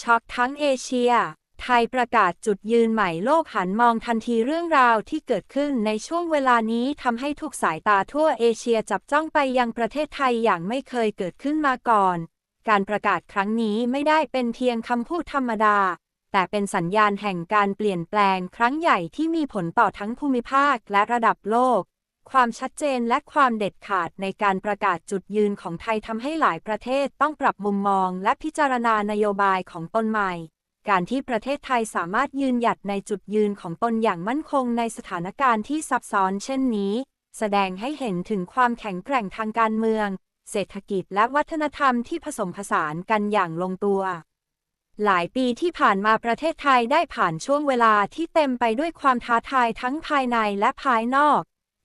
ช็อกทั้งเอเชีย ไทยประกาศจุดยืนใหม่โลกหันมองทันทีเรื่องราวที่เกิดขึ้นในช่วงเวลานี้ทำให้ทุกสายตาทั่วเอเชียจับจ้องไปยังประเทศไทยอย่างไม่เคยเกิดขึ้นมาก่อน การประกาศครั้งนี้ไม่ได้เป็นเพียงคำพูดธรรมดา แต่เป็นสัญญาณแห่งการเปลี่ยนแปลงครั้งใหญ่ที่มีผลต่อทั้งภูมิภาคและระดับโลก ความชัดเจนและความเด็ดขาดในการประกาศจุดยืนของไทยทำให้หลายประเทศต้องปรับมุมมองและพิจารณานโยบายของตนใหม่ การที่ประเทศไทยสามารถยืนหยัดในจุดยืนของตนอย่างมั่นคงในสถานการณ์ที่ซับซ้อนเช่นนี้ แสดงให้เห็นถึงความแข็งแกร่งทางการเมือง เศรษฐกิจและวัฒนธรรมที่ผสมผสานกันอย่างลงตัวหลายปีที่ผ่านมาประเทศไทยได้ผ่านช่วงเวลาที่เต็มไปด้วยความท้าทายทั้งภายในและภายนอก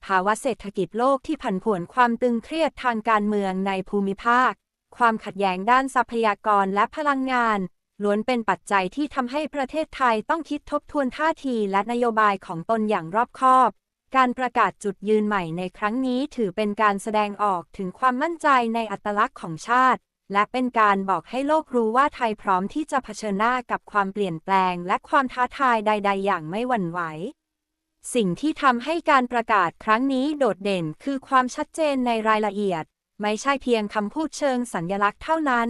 ภาวะเศรษฐกิจโลกที่ผันผวนความตึงเครียดทางการเมืองในภูมิภาค ความขัดแย้งด้านทรัพยากรและพลังงาน ล้วนเป็นปัจจัยที่ทำให้ประเทศไทยต้องคิดทบทวนท่าทีและนโยบายของตนอย่างรอบคอบ การประกาศจุดยืนใหม่ในครั้งนี้ถือเป็นการแสดงออกถึงความมั่นใจในอัตลักษณ์ของชาติ และเป็นการบอกให้โลกรู้ว่าไทยพร้อมที่จะเผชิญหน้ากับความเปลี่ยนแปลง และความท้าทายใด ๆ อย่างไม่หวั่นไหว สิ่งที่ทำให้การประกาศครั้งนี้โดดเด่นคือความชัดเจนในรายละเอียด ไม่ใช่เพียงคำพูดเชิงสัญญลักษณ์เท่านั้น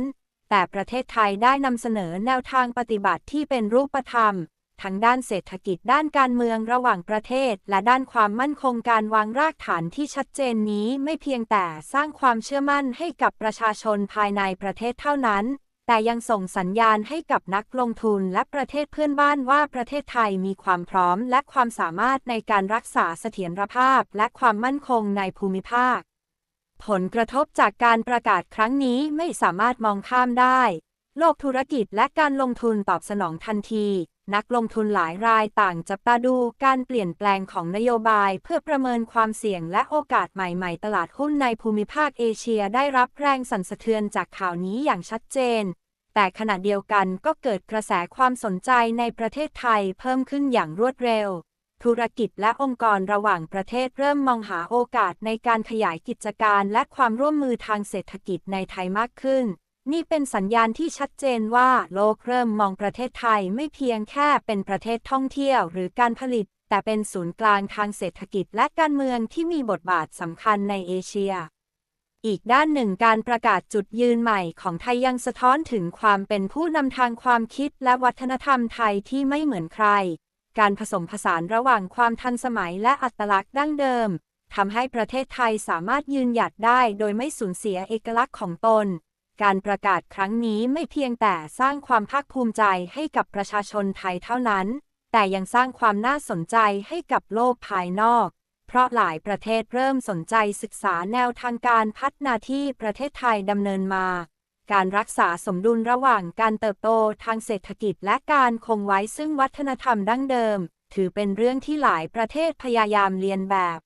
แต่ประเทศไทยได้นำเสนอแนวทางปฏิบัติที่เป็นรูปธรรม ทั้งด้านเศรษฐกิจด้านการเมืองระหว่างประเทศ และด้านความมั่นคงการวางรากฐานที่ชัดเจนนี้ไม่เพียงแต่สร้างความเชื่อมั่นให้กับประชาชนภายในประเทศเท่านั้น แต่ยังส่งสัญญาณให้กับนักลงทุนและประเทศเพื่อนบ้านว่าประเทศไทยมีความพร้อมและความสามารถในการรักษาเสถียรภาพและความมั่นคงในภูมิภาค ผลกระทบจากการประกาศครั้งนี้ไม่สามารถมองข้ามได้ โลกธุรกิจและการลงทุนตอบสนองทันที นักลงทุนหลายรายต่างจับตาดูการเปลี่ยนแปลงของนโยบายเพื่อประเมินความเสี่ยงและโอกาสใหม่ๆ ตลาดหุ้นในภูมิภาคเอเชียได้รับแรงสั่นสะเทือนจากข่าวนี้อย่างชัดเจน แต่ขณะเดียวกันก็เกิดกระแสความสนใจในประเทศไทยเพิ่มขึ้นอย่างรวดเร็ว ธุรกิจและองค์กรระหว่างประเทศเริ่มมองหาโอกาสในการขยายกิจการและความร่วมมือทางเศรษฐกิจในไทยมากขึ้น นี่เป็นสัญญาณที่ชัดเจนว่าโลกเริ่มมองประเทศไทยไม่เพียงแค่เป็นประเทศท่องเที่ยวหรือการผลิต แต่เป็นศูนย์กลางทางเศรษฐกิจและการเมืองที่มีบทบาทสำคัญในเอเชีย อีกด้านหนึ่งการประกาศจุดยืนใหม่ของไทยยังสะท้อนถึงความเป็นผู้นำทางความคิดและวัฒนธรรมไทยที่ไม่เหมือนใคร การผสมผสานระหว่างความทันสมัยและอัตลักษณ์ดั้งเดิมทำให้ประเทศไทยสามารถยืนหยัดได้โดยไม่สูญเสียเอกลักษณ์ของตน การประกาศครั้งนี้ไม่เพียงแต่สร้างความภาคภูมิใจให้กับประชาชนไทยเท่านั้น แต่ยังสร้างความน่าสนใจให้กับโลกภายนอก เพราะหลายประเทศเริ่มสนใจศึกษาแนวทางการพัฒนาที่ประเทศไทยดำเนินมาการรักษาสมดุลระหว่างการเติบโตทางเศรษฐกิจและการคงไว้ซึ่งวัฒนธรรมดั้งเดิม ถือเป็นเรื่องที่หลายประเทศพยายามเลียนแบบ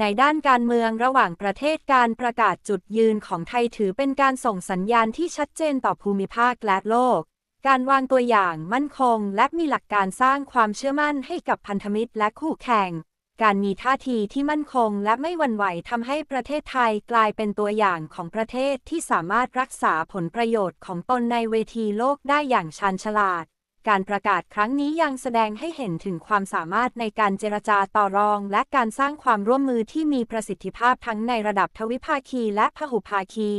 ในด้านการเมืองระหว่างประเทศการประกาศจุดยืนของไทยถือเป็นการส่งสัญญาณที่ชัดเจนต่อภูมิภาคและโลก การวางตัวอย่างมั่นคง และมีหลักการสร้างความเชื่อมั่นให้กับพันธมิตรและคู่แข่ง การมีท่าทีที่มั่นคงและไม่หวั่นไหวทำให้ประเทศไทยกลายเป็นตัวอย่างของประเทศที่สามารถรักษาผลประโยชน์ของตนในเวทีโลกได้อย่างชาญฉลาด การประกาศครั้งนี้ยังแสดงให้เห็นถึงความสามารถในการเจรจาต่อรอง และการสร้างความร่วมมือที่มีประสิทธิภาพทั้งในระดับทวิภาคีและพหุภาคี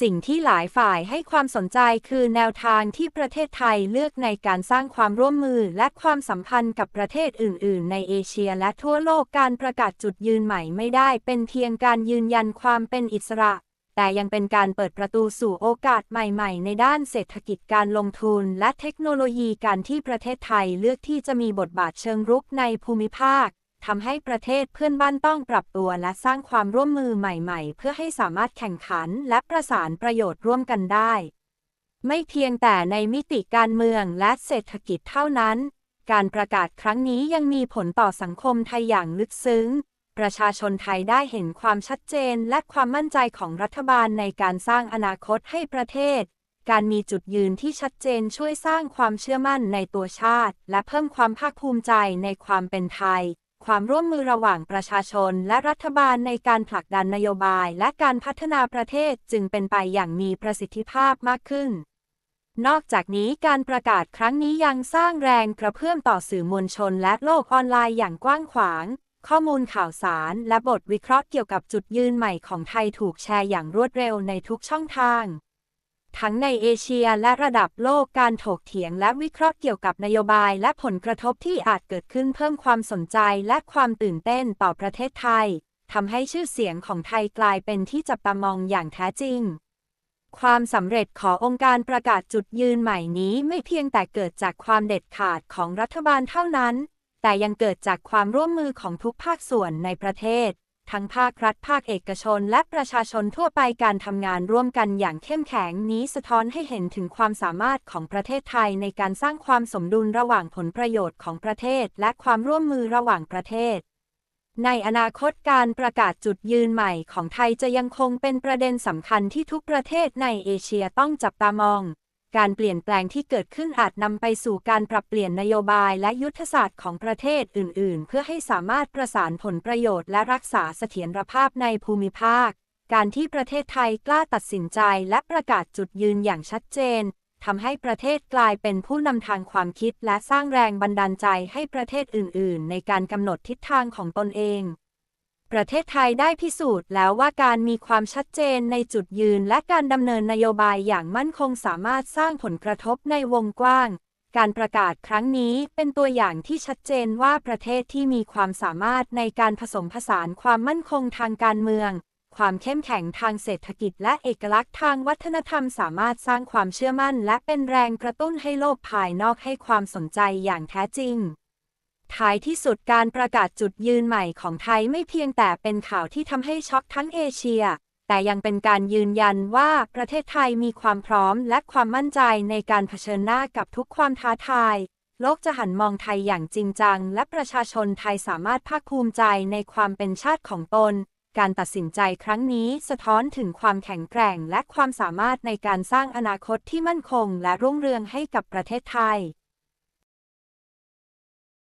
สิ่งที่หลายฝ่ายให้ความสนใจคือแนวทางที่ประเทศไทยเลือกในการสร้างความร่วมมือและความสัมพันธ์กับประเทศอื่น ๆ ในเอเชียและทั่วโลกการประกาศจุดยืนใหม่ไม่ได้เป็นเพียงการยืนยันความเป็นอิสระ แต่ยังเป็นการเปิดประตูสู่โอกาสใหม่ๆ ในด้านเศรษฐกิจการลงทุน และเทคโนโลยีการที่ประเทศไทยเลือกที่จะมีบทบาทเชิงรุกในภูมิภาคทำให้ประเทศเพื่อนบ้านต้องปรับตัวและสร้างความร่วมมือใหม่ๆ เพื่อให้สามารถแข่งขันและประสานประโยชน์ร่วมกันได้ ไม่เพียงแต่ในมิติการเมืองและเศรษฐกิจเท่านั้น การประกาศครั้งนี้ยังมีผลต่อสังคมไทยอย่างลึกซึ้ง ประชาชนไทยได้เห็นความชัดเจนและความมั่นใจของรัฐบาลในการสร้างอนาคตให้ประเทศ การมีจุดยืนที่ชัดเจนช่วยสร้างความเชื่อมั่นในตัวชาติ และเพิ่มความภาคภูมิใจในความเป็นไทย ความร่วมมือระหว่างประชาชนและรัฐบาลในการผลักดันนโยบาย และการพัฒนาประเทศจึงเป็นไปอย่างมีประสิทธิภาพมากขึ้นนอกจากนี้การประกาศครั้งนี้ยังสร้างแรงกระเพื่อมต่อสื่อมวลชนและโลกออนไลน์อย่างกว้างขวาง ข้อมูลข่าวสารและบทวิเคราะห์เกี่ยวกับจุดยืนใหม่ของไทยถูกแชร์อย่างรวดเร็วในทุกช่องทาง ทั้งในเอเชียและระดับโลกการถกเถียงและวิเคราะห์เกี่ยวกับนโยบายและผลกระทบที่อาจเกิดขึ้นเพิ่มความสนใจและความตื่นเต้นต่อประเทศไทยทำให้ชื่อเสียงของไทยกลายเป็นที่จับตามองอย่างแท้จริง ความสำเร็จขององค์การประกาศจุดยืนใหม่นี้ไม่เพียงแต่เกิดจากความเด็ดขาดของรัฐบาลเท่านั้น แต่ยังเกิดจากความร่วมมือของทุกภาคส่วนในประเทศ ทั้งภาครัฐภาคเอกชน และประชาชนทั่วไปการทำงานร่วมกันอย่างเข้มแข็งนี้สะท้อนให้เห็นถึงความสามารถของประเทศไทยในการสร้างความสมดุลระหว่างผลประโยชน์ของประเทศ และความร่วมมือระหว่างประเทศในอนาคตการประกาศจุดยืนใหม่ของไทยจะยังคงเป็นประเด็นสำคัญที่ทุกประเทศในเอเชียต้องจับตามอง การเปลี่ยนแปลงที่เกิดขึ้นอาจนำไปสู่การปรับเปลี่ยนนโยบายและยุทธศาสตร์ของประเทศอื่น ๆ เพื่อให้สามารถประสานผลประโยชน์และรักษาเสถียรภาพในภูมิภาค การที่ประเทศไทยกล้าตัดสินใจและประกาศจุดยืนอย่างชัดเจนทำให้ประเทศกลายเป็นผู้นำทางความคิดและสร้างแรงบันดาลใจให้ประเทศอื่น ๆ ในการกำหนดทิศทางของตนเอง ประเทศไทยได้พิสูจน์แล้วว่าการมีความชัดเจนในจุดยืนและการดำเนินนโยบายอย่างมั่นคงสามารถสร้างผลกระทบในวงกว้าง การประกาศครั้งนี้เป็นตัวอย่างที่ชัดเจนว่าประเทศที่มีความสามารถในการผสมผสานความมั่นคงทางการเมือง ความเข้มแข็งทางเศรษฐกิจและเอกลักษณ์ทางวัฒนธรรมสามารถสร้างความเชื่อมั่น และเป็นแรงกระตุ้นให้โลกภายนอกให้ความสนใจอย่างแท้จริง ท้ายที่สุดการประกาศจุดยืนใหม่ของไทยไม่เพียงแต่เป็นข่าวที่ทำให้ช็อกทั้งเอเชีย แต่ยังเป็นการยืนยันว่าประเทศไทยมีความพร้อมและความมั่นใจในการเผชิญหน้ากับทุกความท้าทาย โลกจะหันมองไทยอย่างจริงจัง และประชาชนไทยสามารถภาคภูมิใจในความเป็นชาติของตน การตัดสินใจครั้งนี้สะท้อนถึงความแข็งแกร่งและความสามารถในการสร้างอนาคตที่มั่นคง และรุ่งเรืองให้กับประเทศไทย